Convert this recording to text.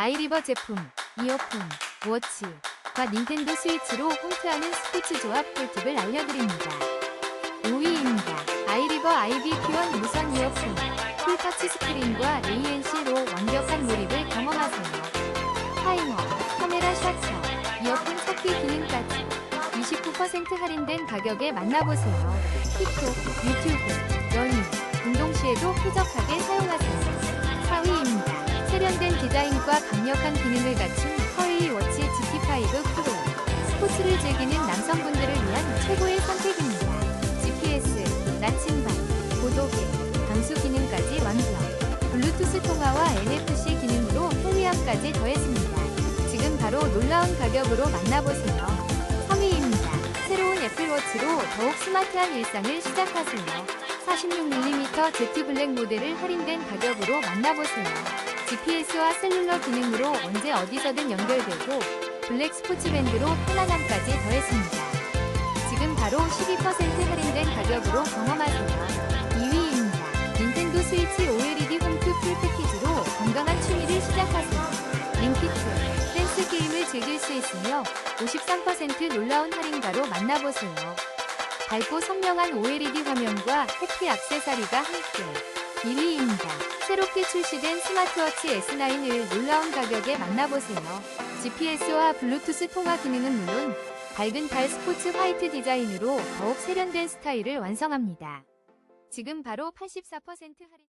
아이리버 제품, 이어폰, 워치과 닌텐도 스위치로 홈트하는 스포츠 조합 꿀팁을 알려드립니다. 5위입니다. 아이리버 아이비 큐원 무선 이어폰, 풀터치 스크린과 ANC로 완벽한 몰입을 경험하세요. 타이머, 카메라 셔터, 이어폰 찾기 기능까지 29% 할인된 가격에 만나보세요. 틱톡, 유튜브, 러닝, 운동 시에도 쾌적하게 사용하세요. 4위입니다. 세련된 디자인과 강력한 기능을 갖춘 허웨이 워치 GT5 프로. 스포츠를 즐기는 남성분들을 위한 최고의 선택입니다. GPS, 나침반, 보도개, 방수 기능까지 완성. 블루투스 통화와 NFC 기능으로 편리함까지 더했습니다. 지금 바로 놀라운 가격으로 만나보세요. 3위입니다. 새로운 애플워치로 더욱 스마트한 일상을 시작하세요. 46mm Z 블랙 모델을 할인된 가격으로 만나보세요. GPS와 셀룰러 기능으로 언제 어디서든 연결되고 블랙 스포츠밴드로 편안함까지 더했습니다. 지금 바로 12% 할인된 가격으로 경험하세요. 2위입니다. 닌텐도 스위치 OLED 홈트 풀 패키지로 건강한 취미를 시작하세요. 링피트, 댄스 게임을 즐길 수 있으며 53% 놀라운 할인가로 만나보세요. 밝고 선명한 OLED 화면과 해피 액세서리가 함께 1위입니다. 새롭게 출시된 스마트워치 S9을 놀라운 가격에 만나보세요. GPS와 블루투스 통화 기능은 물론 밝은 달 스포츠 화이트 디자인으로 더욱 세련된 스타일을 완성합니다. 지금 바로 84% 할인